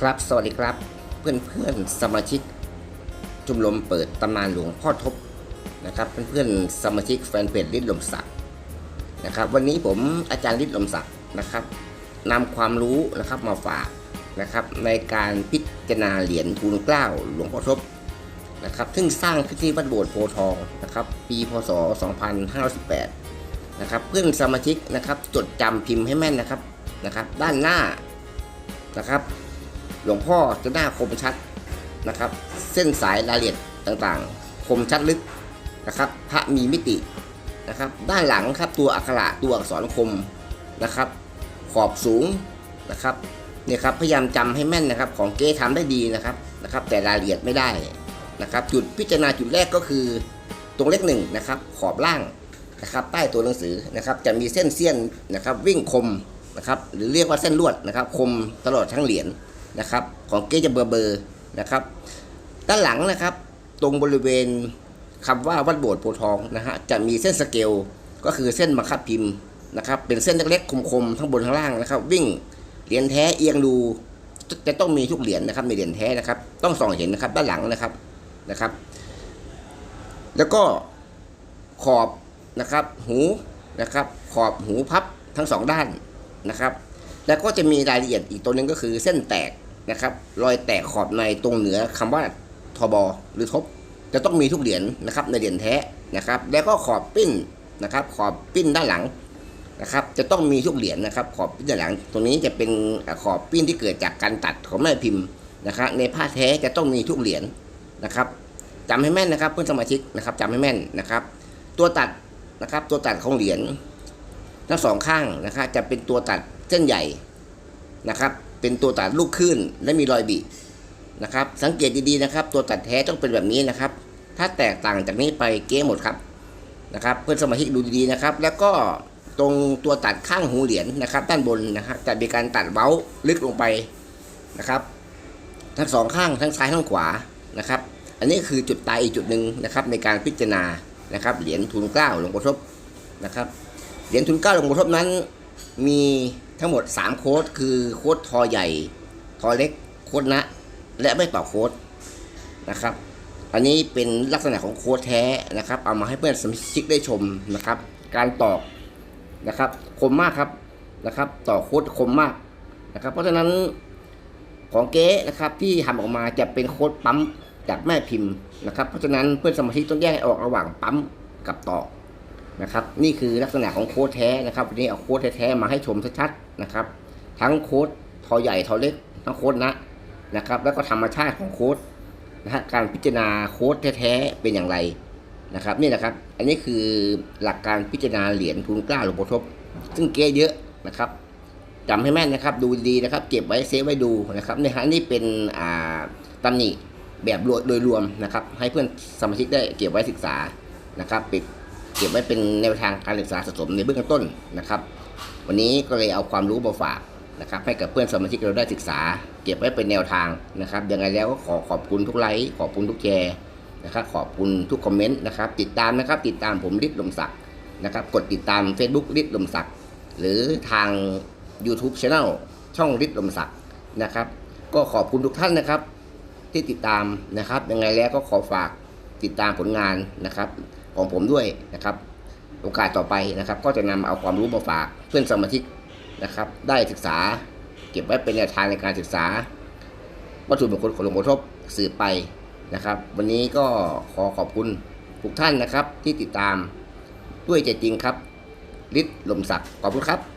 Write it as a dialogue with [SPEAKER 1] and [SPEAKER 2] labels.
[SPEAKER 1] ครับ สวัสดีครับ เพื่อนเพื่อนๆสมาชิกชมรมเปิดตำนานหลวงพ่อทบนะครับเพื่อนเพื่อนๆสมาชิกแฟนเพจลิศลมศักดิ์นะครับ วันนี้ผมอาจารย์ลิศลมศักดิ์นะครับนำความรู้นะครับมาฝากนะครับในการพิจารณาเหรียญทูลเกล้าหลวงพ่อทบนะครับ ซึ่งสร้างขึ้นที่วัดโบสถ์โพทองนะครับปีพศ 2518นะครับเพื่อนสมาชิกนะครับจดจำพิมพ์ให้แม่นนะครับนะครับ ด้านหน้านะครับ หลวงพ่อจะหน้าคมชัดนะครับ เส้นสายรายละเอียดต่างๆ คมชัดลึกนะครับ พระมีมิตินะครับ ด้านหลังครับตัวอักขระตัวอักษรคมนะครับ ขอบสูงนะครับเนี่ยครับพยายามจำให้แม่นนะครับ ของเก้ทำได้ดีนะครับนะครับ แต่รายละเอียดไม่ได้นะครับ จุดพิจารณาจุดแรกก็คือตรงเลขหนึ่งนะครับ ขอบล่างนะครับใต้ตัวหนังสือนะครับจะมีเส้นเสี้ยนนะครับวิ่งคมนะครับหรือเรียกว่าเส้นลวดนะครับ คมตลอดทั้งเหรียญ นะครับ ของเก๊จะเบอร์เบอร์นะครับ ด้านหลังนะครับ ตรงบริเวณคำว่าวัดโบสถ์โพทองนะฮะจะมีเส้นสเกลก็คือเส้นบังคับพิมพ์นะครับ เป็นเส้นเล็กๆคมๆทั้งบนทั้งล่างนะครับ วิ่งเหรียญแท้เอียงดูจะต้องมีทุกเหรียญนะครับในเหรียญแท้นะครับ ต้องส่องเห็นนะครับ ด้านหลังนะครับนะครับ แล้วก็ขอบนะครับ หูนะครับ ขอบหูพับทั้งสองด้านนะครับ แล้วก็จะมีรายละเอียดอีกตัวหนึ่งก็คือเส้นแตก นะครับ รอยแตกขอบในตรงเหนือคำว่าทบหรือทบ จะต้องมีทุกเหรียญนะครับในเหรียญแท้นะครับ แล้วก็ขอบปิ้นนะครับ ขอบปิ้นด้านหลังนะครับ จะต้องมีทุกเหรียญนะครับ ขอบปิ้นด้านหลัง ตรงนี้จะเป็นขอบปิ้นที่เกิดจากการตัดของแม่พิมพ์นะครับ ในผ้าแท้จะต้องมีทุกเหรียญนะครับจำให้แม่นนะครับเพื่อนสมาชิกนะครับจำให้แม่นนะครับ ตัวตัดนะครับ ตัวตัดของเหรียญทั้งสองข้างนะครับ จะเป็นตัวตัดเส้นใหญ่นะครับ เป็นตัวตัดลูกคลื่นและมีรอยบินะครับ สังเกตดีๆนะครับ ตัวตัดแท้ต้องเป็นแบบนี้นะครับ ถ้าแตกต่างจากนี้ไปเก้หมดครับนะครับ เพื่อนสมาชิกดูดีๆนะครับ แล้วก็ตรงตัวตัดข้างหูเหรียญนะครับ ด้านบนนะครับจะมีการตัดเว้าลึกลงไปนะครับ ทั้งสองข้างทั้งซ้ายทั้งขวานะครับ อันนี้คือจุดตายอีกจุดหนึ่งนะครับ ในการพิจารณานะครับเหรียญทุนเกล้าหลวงปู่ทบนะครับเหรียญทุนเกล้าหลวงปู่ทบนั้นมี ทั้งหมด 3 โค้ดคือโค้ดทอใหญ่ ทอเล็ก โค้ดนะ และไม่ต่อโค้ดนะครับ อันนี้เป็นลักษณะของโค้ดแท้นะครับ เอามาให้เพื่อนสมาชิกได้ชมนะครับ การตอกนะครับ คมมากครับนะครับ ต่อโค้ดคมมากนะครับ เพราะฉะนั้นของเก๊นะครับที่ทำออกมาจะเป็นโค้ดปั๊มจากแม่พิมพ์นะครับ เพราะฉะนั้นเพื่อนสมาชิกต้องแยกออกระหว่างปั๊มกับตอก นะครับนี่คือลักษณะของโค้ดแท้นะครับวันนี้เอาโค้ดแท้ๆมาให้ชมชัดๆนะครับ ทั้งโค้ดทอใหญ่ทอเล็กทั้งโค้ดนะนะครับ แล้วก็ธรรมชาติของโค้ดนะฮะการพิจารณาโค้ดแท้ๆเป็นอย่างไรนะครับนี่นะครับ อันนี้คือหลักการพิจารณาเหรียญทุนกล้าหลวงปู่ทบ ซึ่งเก๊เยอะนะครับจำให้แม่นนะครับ ดูดีนะครับ เก็บไว้เซฟไว้ดูนะครับในฮะนี่เป็นอ่าตำหนิแบบโดยรวมนะครับ ให้เพื่อนสมาชิกได้เก็บไว้ศึกษานะครับปิด เก็บไว้เป็นแนวทางการศึกษาสะสมในเบื้องต้นนะครับ วันนี้ก็เลยเอาความรู้มาฝากนะครับให้กับเพื่อนสมาชิกเราได้ศึกษา เก็บไว้เป็นแนวทางนะครับยังไงแล้วก็ขอขอบคุณทุกไลค์ขอบคุณทุกแชร์นะครับขอบคุณทุกคอมเมนต์นะครับติดตามนะครับติดตามผมฤทธิ์ลมศักดิ์นะครับกดติดตาม Facebook ฤทธิ์ลมศักดิ์หรือทาง YouTube Channel ช่องฤทธิ์ลมศักดิ์นะครับก็ขอบคุณทุกท่านนะครับ ที่ติดตามนะครับยังไงแล้วก็ขอฝากติดตามผลงานนะครับ ของผมด้วยนะครับโอกาสต่อไปนะครับ ก็จะนำเอาความรู้มาฝากเพื่อนสมาชิกนะครับ ได้ศึกษาเก็บไว้เป็นแนวทางในการศึกษา วัตถุมงคลของหลวงพ่อทบสืบไปนะครับ วันนี้ก็ขอขอบคุณทุกท่านนะครับที่ติดตามด้วยใจจริงครับฤทธิ์ลมศักดิ์ขอบคุณครับ